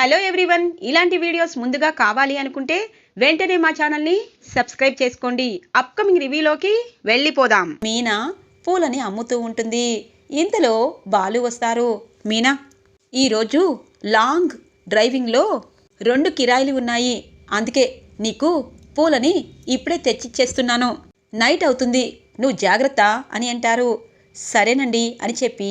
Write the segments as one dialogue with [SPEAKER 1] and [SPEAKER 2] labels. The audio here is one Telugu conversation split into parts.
[SPEAKER 1] Hello everyone. ఇలాంటి వీడియోస్ ముందుగా కావాలి అనుకుంటే వెంటనే మా ఛానల్ని సబ్స్క్రైబ్ చేసుకోండి. అప్కమింగ్ రివ్యూలోకి వెళ్ళిపోదాం. మీనా పూలని అమ్ముతూ ఉంటుంది. ఇంతలో బాలు వస్తారు. మీనా ఈరోజు లాంగ్ డ్రైవింగ్లో రెండు కిరాయిలు ఉన్నాయి. అందుకే నీకు పూలని ఇప్పుడే తెచ్చిచ్చేస్తున్నాను. నైట్ అవుతుంది. నువ్వు జాగ్రత్త అని అంటారు. సరేనండి అని చెప్పి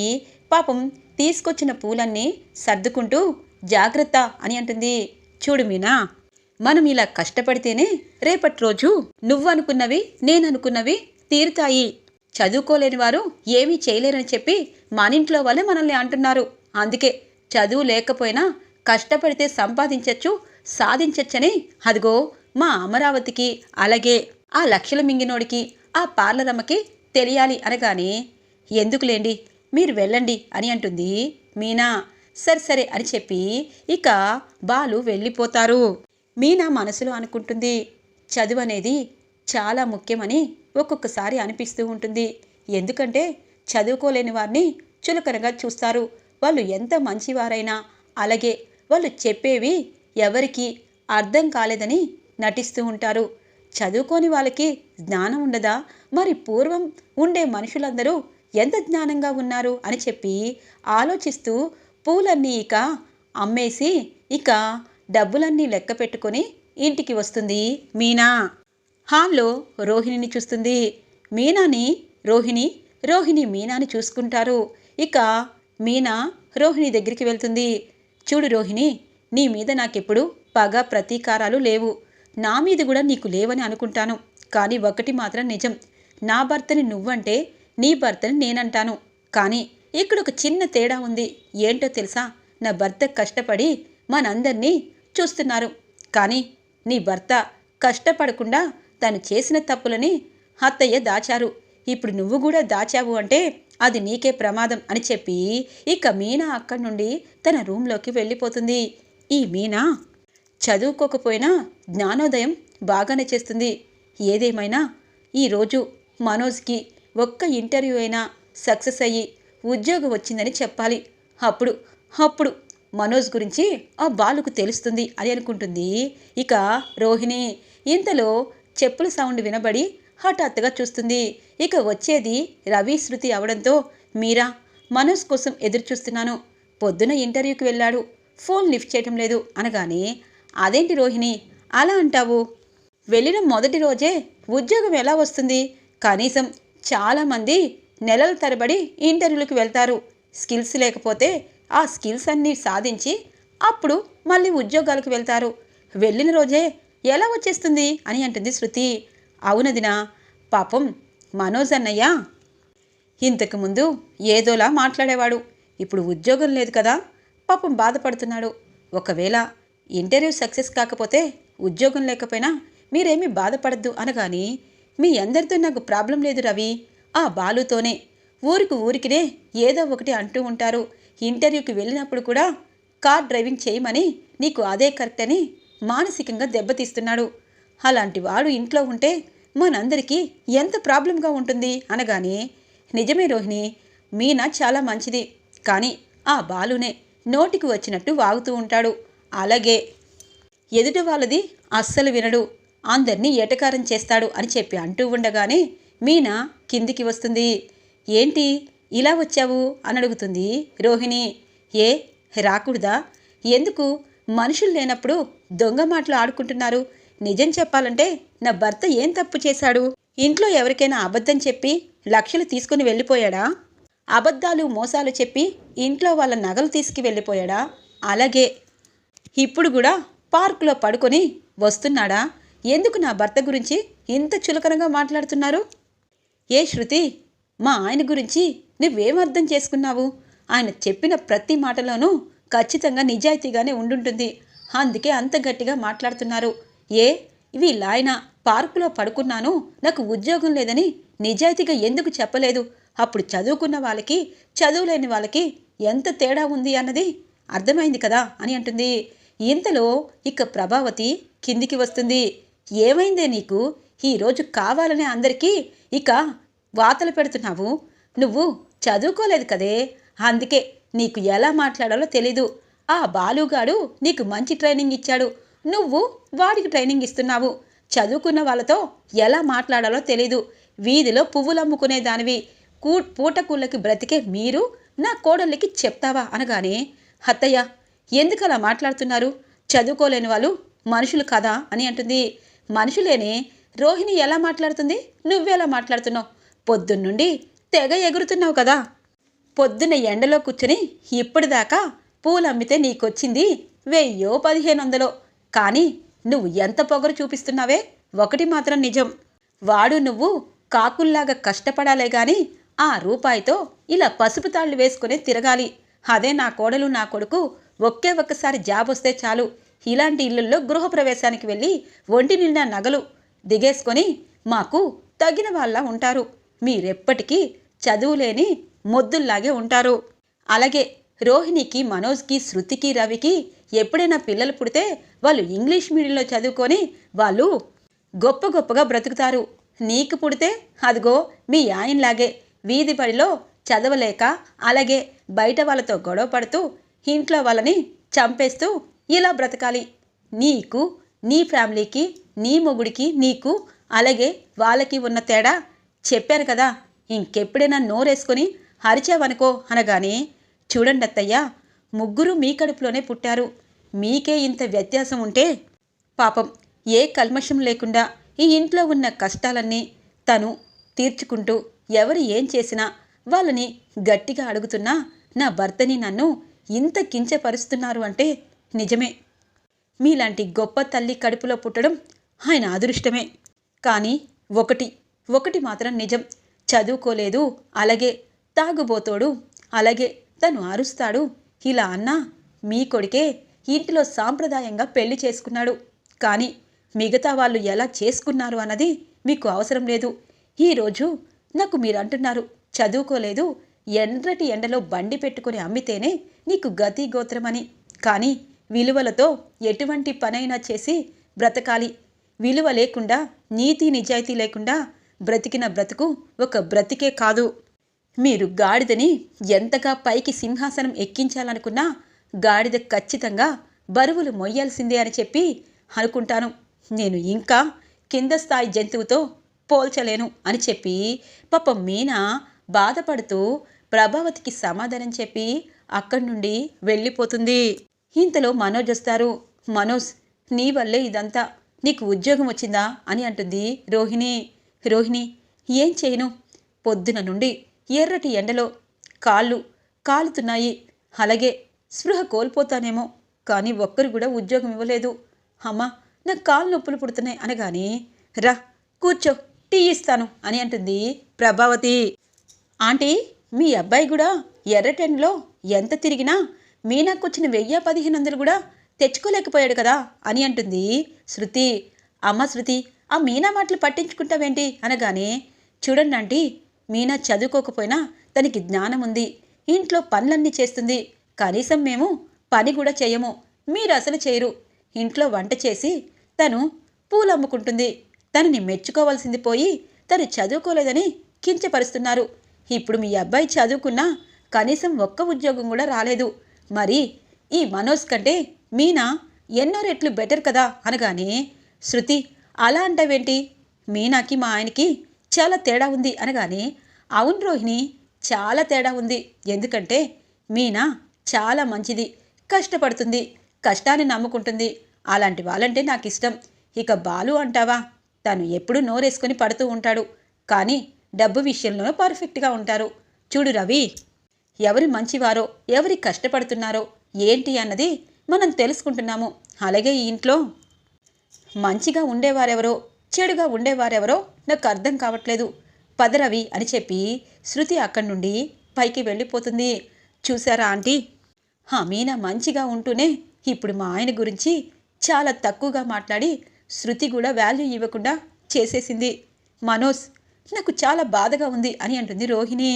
[SPEAKER 1] పాపం తీసుకొచ్చిన పూలన్నీ సర్దుకుంటూ జాగ్రత్త అని అంటుంది. చూడు మీనా మనం ఇలా కష్టపడితేనే రేపటి రోజు నువ్వు అనుకున్నవి నేను అనుకున్నవి తీరుతాయి. చదువుకోలేని వారు ఏమీ చేయలేరని చెప్పి మన ఇంట్లో వాళ్ళే మనల్ని అంటున్నారు. అందుకే చదువు లేకపోయినా కష్టపడితే సంపాదించచ్చు సాధించచ్చని అదిగో మా అమరావతికి అలాగే ఆ లక్షల మింగినోడికి ఆ పార్లర్ అమ్మకి తెలియాలి అనగానే ఎందుకులేండి మీరు వెళ్ళండి అని అంటుంది మీనా. సరే సరే అని చెప్పి ఇక బాలు వెళ్ళిపోతారు. మీనా మనసులో అనుకుంటుంది చదువు అనేది చాలా ముఖ్యమని ఒక్కొక్కసారి అనిపిస్తూ ఉంటుంది. ఎందుకంటే చదువుకోలేని వారిని చులకనగా చూస్తారు. వాళ్ళు ఎంత మంచివారైనా అలాగే వాళ్ళు చెప్పేవి ఎవరికి అర్థం కాలేదని నటిస్తూ ఉంటారు. చదువుకోని వాళ్ళకి జ్ఞానం ఉండదా? మరి పూర్వం ఉండే మనుషులందరూ ఎంత జ్ఞానంగా ఉన్నారు అని చెప్పి ఆలోచిస్తూ పూలన్నీ ఇక అమ్మేసి ఇక డబ్బులన్నీ లెక్క పెట్టుకొని ఇంటికి వస్తుంది మీనా. హాల్లో రోహిణిని చూస్తుంది. మీనాని రోహిణి రోహిణి మీనాని చూసుకుంటారు. ఇక మీనా రోహిణి దగ్గరికి వెళ్తుంది. చూడు రోహిణి నీ మీద నాకెప్పుడు పగ ప్రతీకారాలు లేవు. నా మీద కూడా నీకు లేవని అనుకుంటాను. కానీ ఒకటి మాత్రం నిజం. నా భర్తని నువ్వంటే నీ భర్తని నేనంటాను. కానీ ఇక్కడ ఒక చిన్న తేడా ఉంది. ఏంటో తెలుసా? నా భర్త కష్టపడి మనందరినీ చూస్తున్నారు. కానీ నీ భర్త కష్టపడకుండా తను చేసిన తప్పులని అత్తయ్య దాచారు. ఇప్పుడు నువ్వు కూడా దాచావు అంటే అది నీకే ప్రమాదం అని చెప్పి ఇక మీనా అక్కడి నుండి తన రూంలోకి వెళ్ళిపోతుంది. ఈ మీనా చదువుకోకపోయినా జ్ఞానోదయం బాగానే చేస్తుంది. ఏదేమైనా ఈరోజు మనోజ్కి ఒక్క ఇంటర్వ్యూ అయినా సక్సెస్ అయ్యి ఉద్యోగం వచ్చిందని చెప్పాలి. అప్పుడు అప్పుడు మనోజ్ గురించి ఆ బాలుకు తెలుస్తుంది అని అనుకుంటుంది. ఇక రోహిణి ఇంతలో చెప్పుల సౌండ్ వినబడి హఠాత్తుగా చూస్తుంది. ఇక వచ్చేది రవి శృతి అవడంతో మీరా మనోజ్ కోసం ఎదురు చూస్తున్నాను. పొద్దున ఇంటర్వ్యూకి వెళ్ళాడు. ఫోన్ లిఫ్ట్ చేయటం లేదు అనగానే అదేంటి రోహిణి అలా అంటావు? వెళ్ళిన మొదటి రోజే ఉద్యోగం ఎలా వస్తుంది? కనీసం చాలామంది నెలల తరబడి ఇంటర్వ్యూలకు వెళ్తారు. స్కిల్స్ లేకపోతే ఆ స్కిల్స్ అన్నీ సాధించి అప్పుడు మళ్ళీ ఉద్యోగాలకు వెళ్తారు. వెళ్ళిన రోజే ఎలా వచ్చేస్తుంది అని అంటుంది శృతి. అవునదినా పాపం మనోజ్ అన్నయ్య ఇంతకుముందు ఏదోలా మాట్లాడేవాడు. ఇప్పుడు ఉద్యోగం లేదు కదా పాపం బాధపడుతున్నాడు. ఒకవేళ ఇంటర్వ్యూ సక్సెస్ కాకపోతే ఉద్యోగం లేకపోయినా మీరేమీ బాధపడద్దు అనగాని మీ అందరితో నాకు ప్రాబ్లం లేదు రవి. ఆ బాలుతోనే. ఊరికి ఊరికినే ఏదో ఒకటి అంటూ ఉంటారు. ఇంటర్వ్యూకి వెళ్ళినప్పుడు కూడా కార్ డ్రైవింగ్ చేయమని నీకు అదే కరెక్ట్ అని మానసికంగా దెబ్బతీస్తున్నాడు. అలాంటి వాడు ఇంట్లో ఉంటే మనందరికీ ఎంత ప్రాబ్లంగా ఉంటుంది అనగానే నిజమే రోహిణి మీనా చాలా మంచిది. కానీ ఆ బాలునే నోటికి వచ్చినట్టు వాగుతూ ఉంటాడు. అలాగే ఎదుటి వాళ్ళది అస్సలు వినడు. అందరినీ ఎటకారం చేస్తాడు అని చెప్పి అంటూ ఉండగానే మీనా కిందికి వస్తుంది. ఏంటి? ఇలా వచ్చావు? అని అడుగుతుంది రోహిణి. ఏ? రాకూడదా? ఎందుకు? మనుషులు లేనప్పుడు దొంగ మాటలు ఆడుకుంటున్నారు. నిజం చెప్పాలంటే నా భర్త ఏం తప్పు చేశాడు? ఇంట్లో ఎవరికైనా అబద్ధం చెప్పి లక్షలు తీసుకుని వెళ్ళిపోయాడా? అబద్ధాలు మోసాలు చెప్పి ఇంట్లో వాళ్ళ నగలు తీసుకు వెళ్ళిపోయాడా? అలాగే. ఇప్పుడు కూడా పార్కులో పడుకొని వస్తున్నాడా? ఎందుకు నా భర్త గురించి ఇంత చులకనగా మాట్లాడుతున్నారు? ఏ శృతి మా ఆయన గురించి నువ్వేం అర్థం చేసుకున్నావు? ఆయన చెప్పిన ప్రతి మాటలోనూ ఖచ్చితంగా నిజాయితీగానే ఉండుంటుంది. అందుకే అంత గట్టిగా మాట్లాడుతున్నారు. ఏ వీళ్ళ ఆయన పార్కులో పడుకున్నాను నాకు ఉద్యోగం లేదని నిజాయితీగా ఎందుకు చెప్పలేదు? అప్పుడు చదువుకున్న వాళ్ళకి చదువులేని వాళ్ళకి ఎంత తేడా ఉంది అన్నది అర్థమైంది కదా అని అంటుంది. ఇంతలో ఇక ప్రభావతి కిందికి వస్తుంది. ఏమైందే నీకు? ఈరోజు కావాలనే అందరికీ ఇక వాతలు పెడుతున్నావు. నువ్వు చదువుకోలేదు కదే. అందుకే నీకు ఎలా మాట్లాడాలో తెలీదు. ఆ బాలుగాడు నీకు మంచి ట్రైనింగ్ ఇచ్చాడు. నువ్వు వాడికి ట్రైనింగ్ ఇస్తున్నావు. చదువుకున్న వాళ్ళతో ఎలా మాట్లాడాలో తెలీదు. వీధిలో పువ్వులు అమ్ముకునే దానివి కూ పూటకూళ్ళకి బ్రతికే మీరు నా కోడళ్ళకి చెప్తావా అనగానే అత్తయ్య ఎందుకు అలా మాట్లాడుతున్నారు? చదువుకోలేని వాళ్ళు మనుషులు కదా అని అంటుంది. మనుషులేనే రోహిణి ఎలా మాట్లాడుతుంది? నువ్వెలా మాట్లాడుతున్నావు? పొద్దున్నుండి తెగ ఎగురుతున్నావు కదా. పొద్దున్న ఎండలో కూర్చుని ఇప్పటిదాకా పూలు అమ్మితే నీకొచ్చింది వెయ్యో పదిహేను వందలో కానీ నువ్వు ఎంత పొగరు చూపిస్తున్నావే? ఒకటి మాత్రం నిజం. వాడు నువ్వు కాకుల్లాగా కష్టపడాలే గాని ఆ రూపాయితో ఇలా పసుపు తాళ్ళు వేసుకుని తిరగాలి. అదే నా కోడలు నా కొడుకు ఒకే ఒక్కసారి జాబ్ వస్తే చాలు. ఇలాంటి ఇళ్ళల్లో గృహప్రవేశానికి వెళ్ళి ఒంటి నిండా నగలు దిగేసుకొని మాకు తగిన వాళ్ళ ఉంటారు. మీరెప్పటికీ చదువులేని మొద్దుల్లాగే ఉంటారు. అలాగే రోహిణికి మనోజ్కి శృతికి రవికి ఎప్పుడైనా పిల్లలు పుడితే వాళ్ళు ఇంగ్లీష్ మీడియంలో చదువుకొని వాళ్ళు గొప్ప గొప్పగా బ్రతుకుతారు. నీకు పుడితే అదిగో మీ ఆయనలాగే వీధి పడిలో చదవలేక అలాగే బయట వాళ్ళతో గొడవ పడుతూ ఇంట్లో వాళ్ళని చంపేస్తూ ఇలా బ్రతకాలి. నీకు నీ ఫ్యామిలీకి నీ మొగుడికి నీకు అలాగే వాళ్ళకి ఉన్న తేడా చెప్పాను కదా. ఇంకెప్పుడైనా నోరేసుకొని హరిచావనుకో అనగానే చూడండి అత్తయ్య ముగ్గురు మీ కడుపులోనే పుట్టారు. మీకే ఇంత వ్యత్యాసం ఉంటే పాపం ఏ కల్మషం లేకుండా ఈ ఇంట్లో ఉన్న కష్టాలన్నీ తను తీర్చుకుంటూ ఎవరు ఏం చేసినా వాళ్ళని గట్టిగా అడుగుతున్నా నా భర్తని నన్ను ఇంత కించపరుస్తున్నారు అంటే నిజమే. మీలాంటి గొప్ప తల్లి కడుపులో పుట్టడం ఆయన అదృష్టమే. కానీ ఒకటి ఒకటి మాత్రం నిజం. చదువుకోలేదు అలాగే తాగుబోతోడు అలాగే తను అరుస్తాడు. ఇలా అన్నా మీ కొడుకే ఇంటిలో సాంప్రదాయంగా పెళ్ళి చేసుకున్నాడు. కానీ మిగతా వాళ్ళు ఎలా చేసుకున్నారు అన్నది మీకు అవసరం లేదు. ఈరోజు నాకు మీరు అంటున్నారు చదువుకోలేదు ఎండ్రటి ఎండలో బండి పెట్టుకుని అమ్మితేనే నీకు గతి గోత్రమని. కానీ విలువలతో ఎటువంటి పనైనా చేసి బ్రతకాలి. విలువ లేకుండా నీతి నిజాయితీ లేకుండా బ్రతికిన బ్రతుకు ఒక బ్రతికే కాదు. మీరు గాడిదని ఎంతగా పైకి సింహాసనం ఎక్కించాలనుకున్నా గాడిద ఖచ్చితంగా బరువులు మొయ్యాల్సిందే అని చెప్పి అనుకుంటాను. నేను ఇంకా కింద స్థాయి జంతువుతో పోల్చలేను అని చెప్పి పాపం మీనా బాధపడుతూ ప్రభావతికి సమాధానం చెప్పి అక్కడి నుండి వెళ్ళిపోతుంది. ఇంతలో మనోజ్ వస్తారు. మనోజ్ నీ వల్లే ఇదంతా నీకు ఉద్యోగం వచ్చిందా అని అంటుంది రోహిణి. రోహిణి ఏం చేయను? పొద్దున నుండి ఎర్రటి ఎండలో కాళ్ళు కాలుతున్నాయి. అలాగే స్పృహ కోల్పోతానేమో కానీ ఒక్కరు కూడా ఉద్యోగం ఇవ్వలేదు. అమ్మా నాకు కాళ్ళు నొప్పులు పుడుతున్నాయి అనగాని రా కూర్చో టీ ఇస్తాను అని అంటుంది ప్రభావతి. ఆంటీ మీ అబ్బాయి కూడా ఎర్రటెండ్లో ఎంత తిరిగినా మీనాకొచ్చిన వెయ్యి పదిహేను వందలు కూడా తెచ్చుకోలేకపోయాడు కదా అని అంటుంది శృతి. అమ్మ శృతి ఆ మీనా మాటలు పట్టించుకుంటావేంటి? అనగానే చూడండి ఆంటీ మీనా చదువుకోకపోయినా తనకి జ్ఞానం ఉంది. ఇంట్లో పనులన్నీ చేస్తుంది. కనీసం మేము పని కూడా చేయము. మీరు అసలు చేయరు. ఇంట్లో వంట చేసి తను పూలు అమ్ముకుంటుంది. తనని మెచ్చుకోవాల్సింది పోయి తను చదువుకోలేదని కించపరుస్తున్నారు. ఇప్పుడు మీ అబ్బాయి చదువుకున్నా కనీసం ఒక్క ఉద్యోగం కూడా రాలేదు. మరి ఈ మనోజ్ కంటే మీనా ఎన్నో రెట్లు బెటర్ కదా? అనగానే శృతి అలా అంటావేంటి? మీనాకి మా ఆయనకి చాలా తేడా ఉంది అనగానే అవును రోహిణి చాలా తేడా ఉంది. ఎందుకంటే మీనా చాలా మంచిది కష్టపడుతుంది కష్టాన్ని నమ్ముకుంటుంది. అలాంటి వాళ్ళంటే నాకు ఇష్టం ఇక బాలు అంటావా? తను ఎప్పుడూ నోరేసుకొని పడుతూ ఉంటాడు. కానీ డబ్బు విషయంలో పర్ఫెక్ట్గా ఉంటారు. చూడు రవి ఎవరి మంచివారో ఎవరి కష్టపడుతున్నారో ఏంటి అన్నది మనం తెలుసుకుంటున్నాము. అలాగే ఈ ఇంట్లో మంచిగా ఉండేవారెవరో చెడుగా ఉండేవారెవరో నాకు అర్థం కావట్లేదు. పదరవి అని చెప్పి శృతి అక్కడి నుండి పైకి వెళ్ళిపోతుంది. చూసారా ఆంటీ? ఆ మీనా మంచిగా ఉంటూనే ఇప్పుడు మా ఆయన గురించి చాలా తక్కువగా మాట్లాడి శృతి కూడా వాల్యూ ఇవ్వకుండా చేసేసింది. మనోజ్ నాకు చాలా బాధగా ఉంది అని అంటుంది రోహిణి.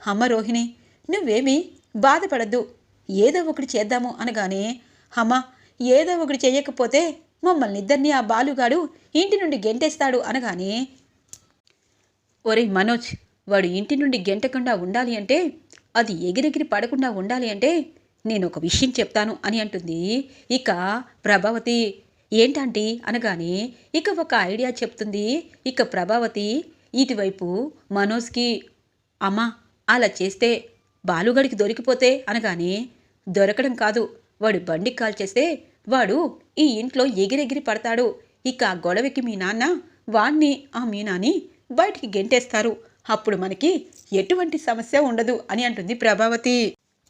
[SPEAKER 1] అమ్మ రోహిణి నువ్వేమీ బాధపడద్దు. ఏదో ఒకటి చేద్దాము అనగానే అమ్మ ఏదో ఒకటి చేయకపోతే మమ్మల్ని ఇద్దరిని ఆ బాలుగాడు ఇంటి నుండి గెంటేస్తాడు అనగానే ఒరే మనోజ్ వాడు ఇంటి నుండి గెంటకుండా ఉండాలి అంటే అది ఎగిరెగిరి పడకుండా ఉండాలి అంటే నేను ఒక విషయం చెప్తాను అని అంటుంది. ఇక ప్రభావతి ఏంటంటీ? అనగానే ఇక ఒక ఐడియా చెప్తుంది. ఇక ప్రభావతి ఇటువైపు మనోజ్కి అమ్మా అలా చేస్తే బాలుగడికి దొరికిపోతే అనగానే దొరకడం కాదు. వాడు బండి కాల్ చేస్తే వాడు ఈ ఇంట్లో ఎగిరెగిరి పడతాడు. ఇక ఆ గొడవకి మీ నాన్న వాణ్ణి ఆ మీనాని బయటికి గెంటేస్తారు. అప్పుడు మనకి ఎటువంటి సమస్య ఉండదు అని అంటుంది ప్రభావతి.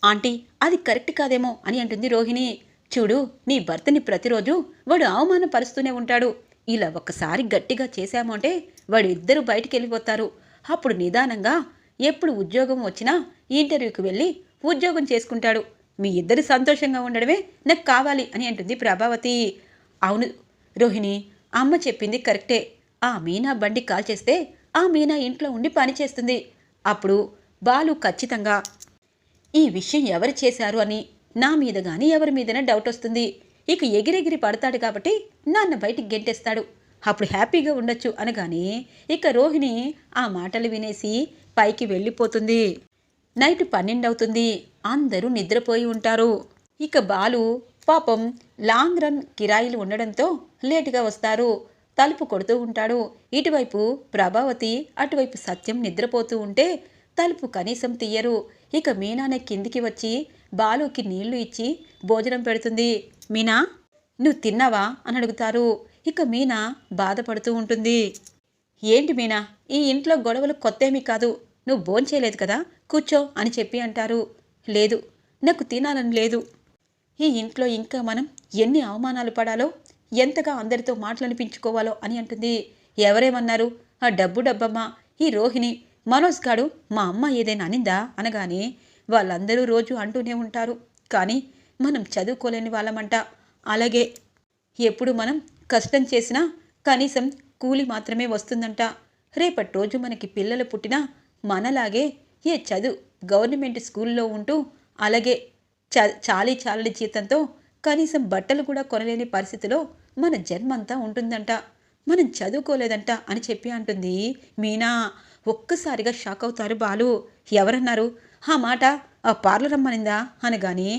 [SPEAKER 1] ఆంటీ అది కరెక్ట్ కాదేమో అని అంటుంది రోహిణి. చూడు నీ భర్తని ప్రతిరోజు వాడు అవమానపరుస్తూనే ఉంటాడు. ఇలా ఒక్కసారి గట్టిగా చేశాము అంటే వాడు ఇద్దరు బయటికి వెళ్ళిపోతారు. అప్పుడు నిదానంగా ఎప్పుడు ఉద్యోగం వచ్చినా ఇంటర్వ్యూకి వెళ్ళి ఉద్యోగం చేసుకుంటాడు. మీ ఇద్దరు సంతోషంగా ఉండడమే నాకు కావాలి అని అంటుంది ప్రభావతి. అవును రోహిణి అమ్మ చెప్పింది కరెక్టే. ఆ మీనా బండి కాల్ చేస్తే ఆ మీనా ఇంట్లో ఉండి పని చేస్తుంది. అప్పుడు బాలు ఖచ్చితంగా ఈ విషయం ఎవరు చేశారు అని నా మీద కానీ ఎవరి మీదైనా డౌట్ వస్తుంది. ఇక ఎగిరెగిరి పడతాడు కాబట్టి నాన్న బయటికి గెంటేస్తాడు. అప్పుడు హ్యాపీగా ఉండొచ్చు అనగానే ఇక రోహిణి ఆ మాటలు వినేసి పైకి వెళ్ళిపోతుంది. నైట్ పన్నెండు అవుతుంది అందరూ నిద్రపోయి ఉంటారు. ఇక బాలు పాపం లాంగ్ రన్ కిరాయిలు ఉండడంతో లేటుగా వస్తారు. తలుపు కొడుతూ ఉంటాడు. ఇటువైపు ప్రభావతి అటువైపు సత్యం నిద్రపోతూ ఉంటే తలుపు కనీసం తీయరు. ఇక మీనానే కిందికి వచ్చి బాలుకి నీళ్ళు ఇచ్చి భోజనం పెడుతుంది. మీనా నువ్వు తిన్నావా? అని అడుగుతారు. ఇక మీనా బాధపడుతూ ఉంటుంది. ఏంటి మీనా ఈ ఇంట్లో గొడవలు కొత్తేమీ కాదు. నువ్వు భోంచేయలేదు కదా? కూర్చో అని చెప్పి అంటారు. లేదు నాకు తినాలని లేదు. ఈ ఇంట్లో ఇంకా మనం ఎన్ని అవమానాలు పడాలో ఎంతగా అందరితో మాటలనిపించుకోవాలో అని అంటుంది. ఎవరేమన్నారు? ఆ డబ్బు డబ్బమ్మ ఈ రోహిణి మనోజ్ గాడు మా అమ్మ ఏదైనా అనిందా? అనగానే వాళ్ళందరూ రోజు అంటూనే ఉంటారు. కానీ మనం చదువుకోలేని వాళ్ళమంట. అలాగే ఎప్పుడు మనం కష్టం చేసినా కనీసం కూలి మాత్రమే వస్తుందంట. రేపటి రోజు మనకి పిల్లలు పుట్టినా మనలాగే ఏ చదువు గవర్నమెంట్ స్కూల్లో ఉంటూ అలాగే చ చాలీ చాలని జీతంతో కనీసం బట్టలు కూడా కొనలేని పరిస్థితిలో మన జన్మంతా ఉంటుందంట. మనం చదువుకోలేదంట అని చెప్పి అంటుంది మీనా. ఒక్కసారిగా షాక్ అవుతారు బాలు. ఎవరన్నారు? ఆ మాట ఆ పార్లర్ అమ్మనిందా అనగాని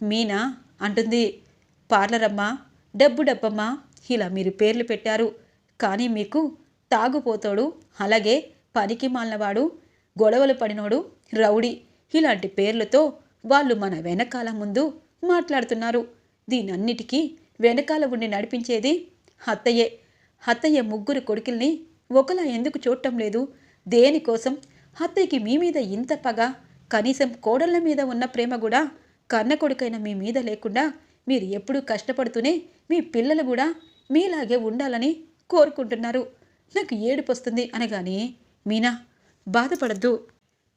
[SPEAKER 1] మీనా అంటుంది. పార్లర్ అమ్మ డబ్బు డబ్బమ్మ ఇలా మీరు పేర్లు పెట్టారు. కానీ మీకు తాగుపోతాడు అలాగే పనికి మాలినవాడు గొడవలు పడినోడు రౌడీ. ఇలాంటి పేర్లతో వాళ్ళు మన వెనకాల ముందు మాట్లాడుతున్నారు. దీనన్నిటికీ వెనకాల ఉండి నడిపించేది అత్తయ్యే. అత్తయ్య ముగ్గురు కొడుకుల్ని ఒకలా ఎందుకు చూడటం లేదు? దేనికోసం? అత్తయ్యకి మీ మీద ఇంత పగ? కనీసం కోడళ్ళ మీద ఉన్న ప్రేమ కూడా కన్న కొడుకైన మీ మీద లేకుండా మీరు ఎప్పుడూ కష్టపడుతూనే మీ పిల్లలు కూడా మీలాగే ఉండాలని కోరుకుంటున్నారు. నాకు ఏడుపు వస్తుంది అనగానే మీనా బాధపడద్దు.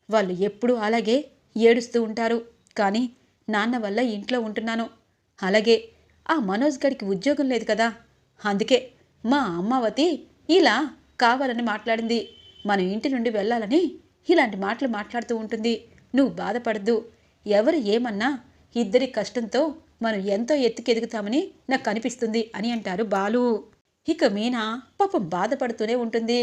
[SPEAKER 1] వాళ్ళు ఎప్పుడూ అలాగే ఏడుస్తూ ఉంటారు. కానీ నాన్న వల్ల ఇంట్లో ఉంటున్నాను. అలాగే ఆ మనోజ్ గడికి ఉద్యోగం లేదు కదా. అందుకే మా అమ్మావతి ఇలా కావాలని మాట్లాడింది. మనం ఇంటి నుండి వెళ్ళాలని ఇలాంటి మాటలు మాట్లాడుతూ ఉంటుంది. నువ్వు బాధపడద్దు. ఎవరు ఏమన్నా ఇద్దరి కష్టంతో మనం ఎంతో ఎత్తుకెదుగుతామని నాకు కనిపిస్తుంది అని అంటారు బాలు. ఇక మీనా పాపం బాధపడుతూనే ఉంటుంది.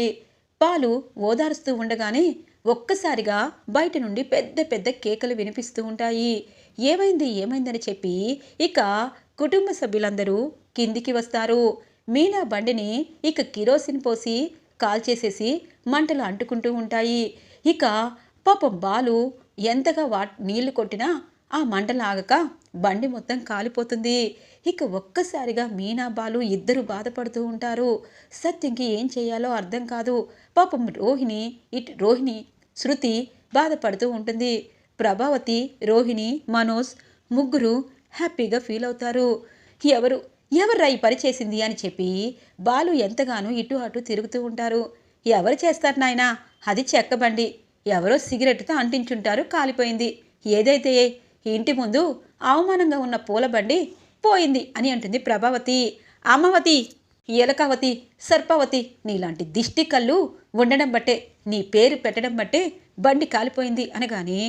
[SPEAKER 1] పాలు ఓదారుస్తూ ఉండగానే ఒక్కసారిగా బయట నుండి పెద్ద పెద్ద కేకలు వినిపిస్తూ ఉంటాయి. ఏమైంది? ఏమైందని చెప్పి ఇక కుటుంబ సభ్యులందరూ కిందికి వస్తారు. మీనా బండిని ఇక కిరోసిన్ పోసి కాల్చేసేసి మంటలు అంటుకుంటూ ఉంటాయి. ఇక పాపం బాలు ఎంతగా వా నీళ్ళు కొట్టినా ఆ మంటలు ఆగక బండి మొత్తం కాలిపోతుంది. ఇక ఒక్కసారిగా మీనా బాలు ఇద్దరు బాధపడుతూ ఉంటారు. సత్యంకి ఏం చేయాలో అర్థం కాదు. పాపం రోహిణి ఇట్ రోహిణి శృతి బాధపడుతూ ఉంటుంది. ప్రభావతి రోహిణి మనోజ్ ముగ్గురు హ్యాపీగా ఫీల్ అవుతారు. ఎవరు ఎవర్రా ఈ పని చేసింది అని చెప్పి బాలు ఎంతగానో ఇటు అటు తిరుగుతూ ఉంటారు. ఎవరు చేస్తారు నాయనా? అది చెక్కబండి ఎవరో సిగరెట్తో అంటించుంటారు కాలిపోయింది. ఏదైతే ఇంటి ముందు అవమానంగా ఉన్న పూల బండి పోయింది అని అంటుంది ప్రభావతి. అమ్మవతి ఏలకావతి సర్పవతి నీలాంటి దిష్టి కళ్ళు ఉండడం బట్టే నీ పేరు పెట్టడం బట్టే బండి కాలిపోయింది అనగానే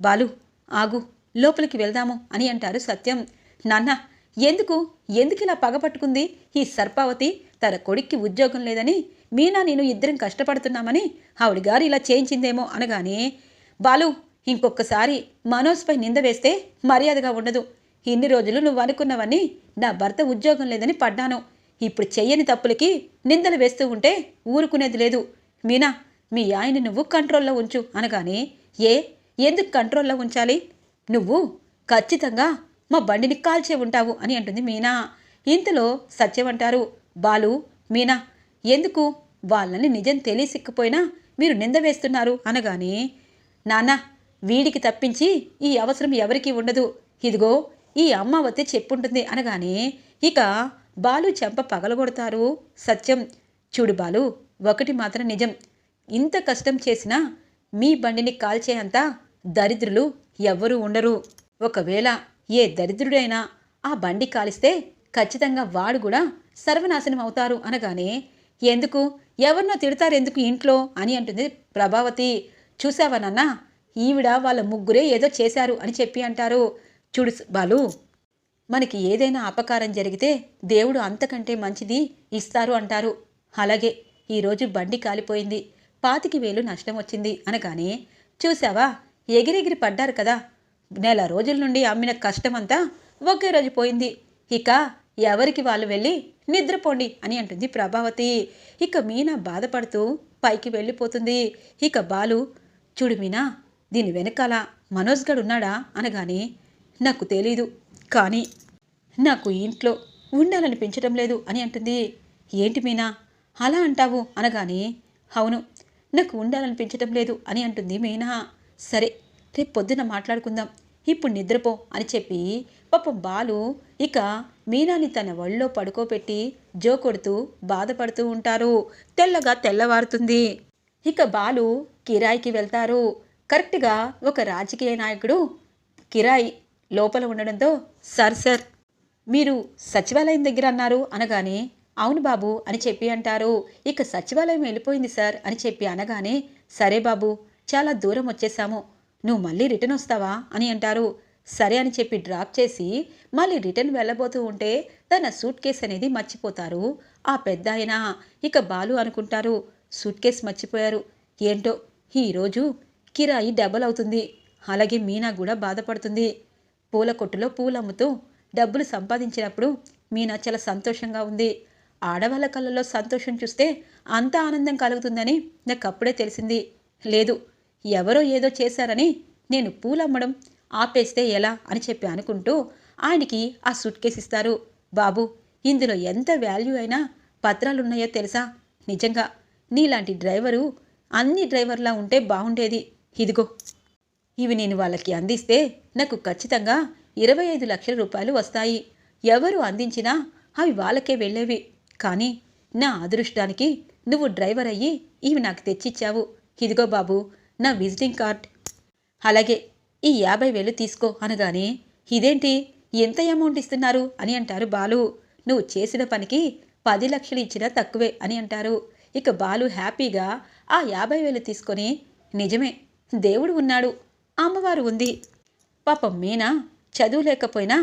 [SPEAKER 1] బాలు ఆగు లోపలికి వెళ్దాము అని అంటారు సత్యం. నాన్న ఎందుకు ఎందుకు ఇలా పగపట్టుకుంది ఈ సర్పావతి తన కొడుక్కి ఉద్యోగం లేదని మీనా నేను ఇద్దరం కష్టపడుతున్నామని ఆవిడ గారు ఇలా చేయించిందేమో అనగానే బాలు ఇంకొకసారి మనోజ్పై నింద వేస్తే మర్యాదగా ఉండదు. ఇన్ని రోజులు నువ్వు అనుకున్నవని నా భర్త ఉద్యోగం లేదని పడ్డాను. ఇప్పుడు చెయ్యని తప్పులకి నిందలు వేస్తూ ఉంటే ఊరుకునేది లేదు. మీనా మీ ఆయన్ని నువ్వు కంట్రోల్లో ఉంచు అనగానే ఏ ఎందుకు కంట్రోల్లో ఉంచాలి? నువ్వు ఖచ్చితంగా మా బండిని కాల్చే ఉంటావు అని అంటుంది మీనా. ఇంతలో సత్యం అంటారు బాలు మీనా ఎందుకు? వాళ్ళని నిజం తెలియసిక్కిపోయినా మీరు నింద వేస్తున్నారు అనగానే నాన్న వీడికి తప్పించి ఈ అవసరం ఎవరికీ ఉండదు. ఇదిగో ఈ అమ్మావతి చెప్పుంటుంది అనగానే ఇక బాలు చెంప పగలగొడతారు. సత్యం. చూడు బాలు ఒకటి మాత్రం నిజం. ఇంత కష్టం చేసినా మీ బండిని కాల్చేంత దరిద్రులు ఎవ్వరూ ఉండరు. ఒకవేళ ఏ దరిద్రుడైనా ఆ బండి కాలిస్తే ఖచ్చితంగా వాడు కూడా సర్వనాశనం అవుతారు అనగానే ఎందుకు? ఎవరినో తిడతారెందుకు ఇంట్లో అని అంటుంది ప్రభావతి. చూసావా నాన్న? ఈవిడ వాళ్ళ ముగ్గురే ఏదో చేశారు అని చెప్పి అంటారు. చూడు బాలు మనకి ఏదైనా అపకారం జరిగితే దేవుడు అంతకంటే మంచిది ఇస్తారు అంటారు. అలాగే ఈరోజు బండి కాలిపోయింది. పాతికి వేలు నష్టం వచ్చింది అనగానే చూసావా ఎగిరెగిరి పడ్డారు కదా. నెల రోజుల నుండి అమ్మిన కష్టమంతా ఒకే రోజు పోయింది. ఇక ఎవరికి వాళ్ళు వెళ్ళి నిద్రపోండి అని అంటుంది ప్రభావతి. ఇక మీనా బాధపడుతూ పైకి వెళ్ళిపోతుంది. ఇక బాలు చూడు మీనా దీని వెనకాల మనోజ్ గడు ఉన్నాడా అనగానే నాకు తెలీదు కానీ నాకు ఇంట్లో ఉండాలనిపించడం లేదు అని అంటుంది. ఏంటి మీనా అలా అంటావు? అనగానే అవును నాకు ఉండాలనిపించడం లేదు అని అంటుంది మీనా. సరే రేపు పొద్దున మాట్లాడుకుందాం. ఇప్పుడు నిద్రపో అని చెప్పి పాపం బాలు ఇక మీనాని తన ఒళ్ళో పడుకోబెట్టి జో కొడుతూ బాధపడుతూ ఉంటారు. తెల్లగా తెల్లవారుతుంది. ఇక బాలు కిరాయికి వెళ్తారు. కరెక్ట్గా ఒక రాజకీయ నాయకుడు కిరాయి లోపల ఉండడంతో సార్ సార్ మీరు సచివాలయం దగ్గర అన్నారు అనగానే అవును బాబు అని చెప్పి అంటారు. ఇక సచివాలయం వెళ్ళిపోయింది సార్ అని చెప్పి అనగానే సరే బాబు చాలా దూరం వచ్చేసాము. నువ్వు మళ్ళీ రిటర్న్ వస్తావా? అని అంటారు. సరే అని చెప్పి డ్రాప్ చేసి మళ్ళీ రిటర్న్ వెళ్ళబోతూ ఉంటే తన సూట్ కేస్ అనేది మర్చిపోతారు. ఆ పెద్ద ఆయన ఇక బాలు అనుకుంటారు. సూట్ కేస్ మర్చిపోయారు. ఏంటో ఈరోజు కిరాయి డబల్ అవుతుంది. అలాగే మీనా కూడా బాధపడుతుంది. పూల కొట్టులో పూలు అమ్ముతూ డబ్బులు సంపాదించినప్పుడు మీనా చాలా సంతోషంగా ఉంది. ఆడవాళ్ళ కళ్ళలో సంతోషం చూస్తే అంత ఆనందం కలుగుతుందని నాకు అప్పుడే తెలిసింది. లేదు ఎవరో ఏదో చేశారని నేను పూలమ్మడం ఆపేస్తే ఎలా అని చెప్పి అనుకుంటూ ఆయనకి ఆ సూట్ కేసు ఇస్తారు. బాబు ఇందులో ఎంత వాల్యూ అయినా పత్రాలున్నాయో తెలుసా? నిజంగా నీలాంటి డ్రైవరు అన్ని డ్రైవర్లా ఉంటే బాగుండేది. ఇదిగో. ఇవి నేను వాళ్ళకి అందిస్తే నాకు ఖచ్చితంగా ఇరవై ఐదు లక్షల రూపాయలు వస్తాయి. ఎవరు అందించినా అవి వాళ్ళకే వెళ్ళేవి. కానీ నా అదృష్టానికి నువ్వు డ్రైవర్ అయ్యి ఇవి నాకు తెచ్చిచ్చావు. ఇదిగో బాబు నా విజిటింగ్ కార్డ్. అలాగే ఈ యాభై వేలు తీసుకో అనగానే ఇదేంటి ఎంత అమౌంట్ ఇస్తున్నారు అని అంటారు బాలు. నువ్వు చేసిన పనికి పది లక్షలు ఇచ్చినా తక్కువే అని అంటారు. ఇక బాలు హ్యాపీగా ఆ యాభై వేలు తీసుకొని నిజమే దేవుడు ఉన్నాడు. అమ్మవారు ఉంది. పాపం మీనా చదువు లేకపోయినా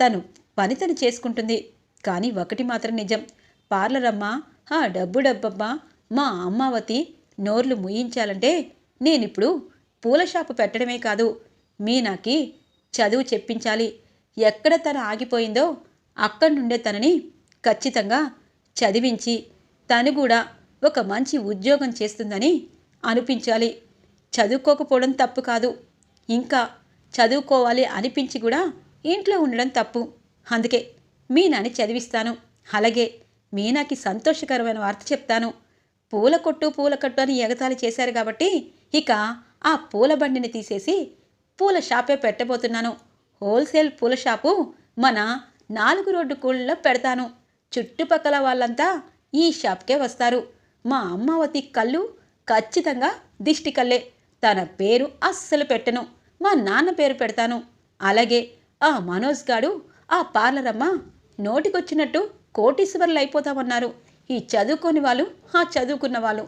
[SPEAKER 1] తను పని తను చేసుకుంటుంది. కానీ ఒకటి మాత్రం నిజం. పార్లర్ అమ్మ ఆ డబ్బు డబ్బమ్మ మా అమ్మావతి నోర్లు ముయించాలంటే నేనిప్పుడు పూల షాపు పెట్టడమే కాదు. మీనాకి చదువు చెప్పించాలి. ఎక్కడ తన ఆగిపోయిందో అక్కడి నుండే తనని ఖచ్చితంగా చదివించి తను కూడా ఒక మంచి ఉద్యోగం చేస్తుందని అనిపించాలి. చదువుకోకపోవడం తప్పు కాదు. ఇంకా చదువుకోవాలి అనిపించి కూడా ఇంట్లో ఉండడం తప్పు. అందుకే మీనాని చదివిస్తాను. అలాగే మీనాకి సంతోషకరమైన వార్త చెప్తాను. పూల కొట్టు పూల కట్టు అని ఎగతాళి చేశారు కాబట్టి ఇక ఆ పూల బండిని తీసేసి పూల షాపే పెట్టబోతున్నాను. హోల్సేల్ పూల షాపు మన నాలుగు రోడ్డు కూళ్ళలో పెడతాను. చుట్టుపక్కల వాళ్ళంతా ఈ షాప్కే వస్తారు. మా అమ్మావతి కళ్ళు ఖచ్చితంగా దిష్టి కళ్ళే తన పేరు అస్సలు పెట్టను. మా నాన్న పేరు పెడతాను. అలాగే ఆ మనోజ్ గాడు ఆ పార్లర్ నోటికొచ్చినట్టు కోటీశ్వర్లు అయిపోతామన్నారు ఈ చదువుకోని వాళ్ళు ఆ చదువుకున్న వాళ్ళు.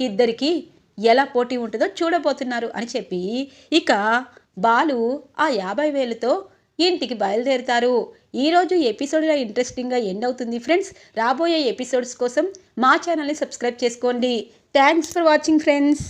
[SPEAKER 1] ఇద్దరికి ఎలా పోటీ ఉంటుందో చూడబోతున్నారు అని చెప్పి ఇక బాలు ఆ యాభై వేలతో ఇంటికి బయలుదేరుతారు. ఈరోజు ఎపిసోడ్లో ఇంట్రెస్టింగ్గా ఎండ్ అవుతుంది ఫ్రెండ్స్. రాబోయే ఎపిసోడ్స్ కోసం మా ఛానల్ని సబ్స్క్రైబ్ చేసుకోండి. Thanks for watching friends.